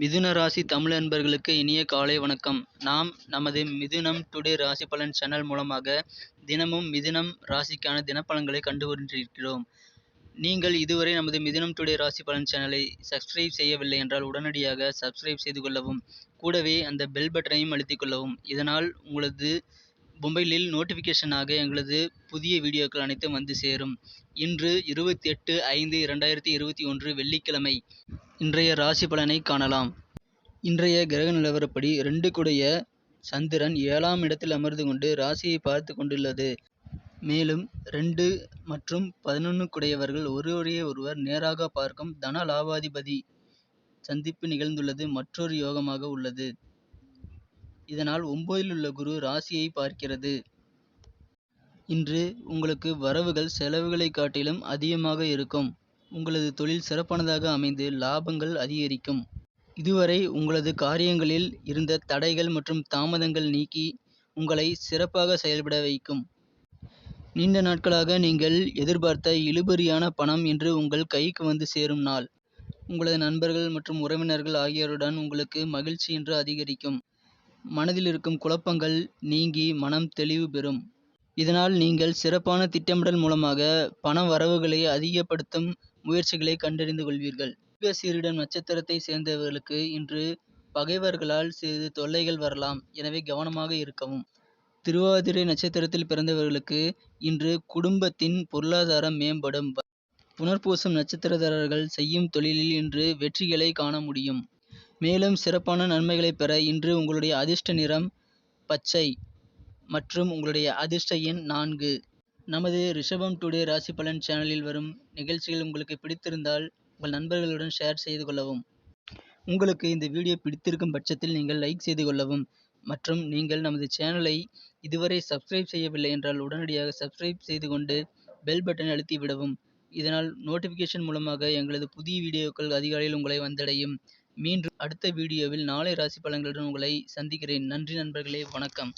மிதுன ராசி தமிழ் அன்பர்களுக்கு இனிய காலை வணக்கம். நாம் நமது மிதுனம் டுடே ராசி பலன் சேனல் மூலமாக தினமும் மிதுனம் ராசிக்கான தினப்பலன்களை கண்டு நீங்கள் இதுவரை நமது மிதுனம் டுடே ராசி பலன் சேனலை சப்ஸ்கிரைப் செய்யவில்லை என்றால் உடனடியாக சப்ஸ்கிரைப் செய்து கொள்ளவும் கூடவே அந்த பெல் பட்டனையும் அழுத்திக் கொள்ளவும். இதனால் உங்களது மொபைலில் நோட்டிஃபிகேஷனாக எங்களது புதிய வீடியோக்கள் அனைத்தும் வந்து சேரும். இன்று இருபத்தி எட்டு ஐந்து இரண்டாயிரத்தி இருபத்தி ஒன்று வெள்ளிக்கிழமை. இன்றைய ராசி பலனை காணலாம். இன்றைய கிரக நிலவரப்படி ரெண்டு குடைய சந்திரன் ஏழாம் இடத்தில் அமர்ந்து கொண்டு ராசியை பார்த்து கொண்டுள்ளது. மேலும் ரெண்டு மற்றும் பதினொன்று குடையவர்கள் ஒருவரையே ஒருவர் நேராக பார்க்கும் தன லாபாதிபதி சந்திப்பு நிகழ்ந்துள்ளது. மற்றொரு யோகமாக உள்ளது. இதனால் ஒன்பதில் உள்ள குரு ராசியை பார்க்கிறது. இன்று உங்களுக்கு வரவுகள் செலவுகளை காட்டிலும் அதிகமாக இருக்கும். உங்களது தொழில் சிறப்பானதாக அமைந்து லாபங்கள் அதிகரிக்கும். இதுவரை உங்களது காரியங்களில் இருந்த தடைகள் மற்றும் தாமதங்கள் நீக்கி உங்களை சிறப்பாக செயல்பட வைக்கும். நீண்ட நாட்களாக நீங்கள் எதிர்பார்த்த இழுபறியான பணம் இன்று உங்கள் கைக்கு வந்து சேரும் நாள். உங்களது நண்பர்கள் மற்றும் உறவினர்கள் ஆகியோருடன் உங்களுக்கு மகிழ்ச்சி இன்று அதிகரிக்கும். மனதில் இருக்கும் குழப்பங்கள் நீங்கி மனம் தெளிவு பெறும். இதனால் நீங்கள் சிறப்பான திட்டமிடல் மூலமாக பண வரவுகளை அதிகப்படுத்தும் முயற்சிகளை கண்டறிந்து கொள்வீர்கள். சீரிடம் நட்சத்திரத்தை சேர்ந்தவர்களுக்கு இன்று பகைவர்களால் சிறிது தொல்லைகள் வரலாம். எனவே கவனமாக இருக்கவும். திருவாதிரை நட்சத்திரத்தில் பிறந்தவர்களுக்கு இன்று குடும்பத்தின் பொருளாதாரம் மேம்படும். புனர்பூசம் நட்சத்திரதாரர்கள் செய்யும் தொழிலில் இன்று வெற்றிகளை காண முடியும். மேலும் சிறப்பான நன்மைகளை பெற இன்று உங்களுடைய அதிர்ஷ்ட நிறம் பச்சை மற்றும் உங்களுடைய அதிர்ஷ்ட எண் நான்கு. நமது ரிஷபம் டுடே ராசி பலன் சேனலில் வரும் நிகழ்ச்சிகள் உங்களுக்கு பிடித்திருந்தால் உங்கள் நண்பர்களுடன் ஷேர் செய்து கொள்ளவும். உங்களுக்கு இந்த வீடியோ பிடித்திருக்கும் பட்சத்தில் நீங்கள் லைக் செய்து கொள்ளவும். மற்றும் நீங்கள் நமது சேனலை இதுவரை சப்ஸ்கிரைப் செய்யவில்லை என்றால் உடனடியாக சப்ஸ்கிரைப் செய்து கொண்டு பெல் பட்டனை அழுத்தி விடவும். இதனால் நோட்டிஃபிகேஷன் மூலமாக எங்களது புதிய வீடியோக்கள் அதிகாலையில் உங்களை வந்தடையும். மீண்டும் அடுத்த வீடியோவில் நாளை ராசி பலன்களுடன் உங்களை சந்திக்கிறேன். நன்றி நண்பர்களே வணக்கம்.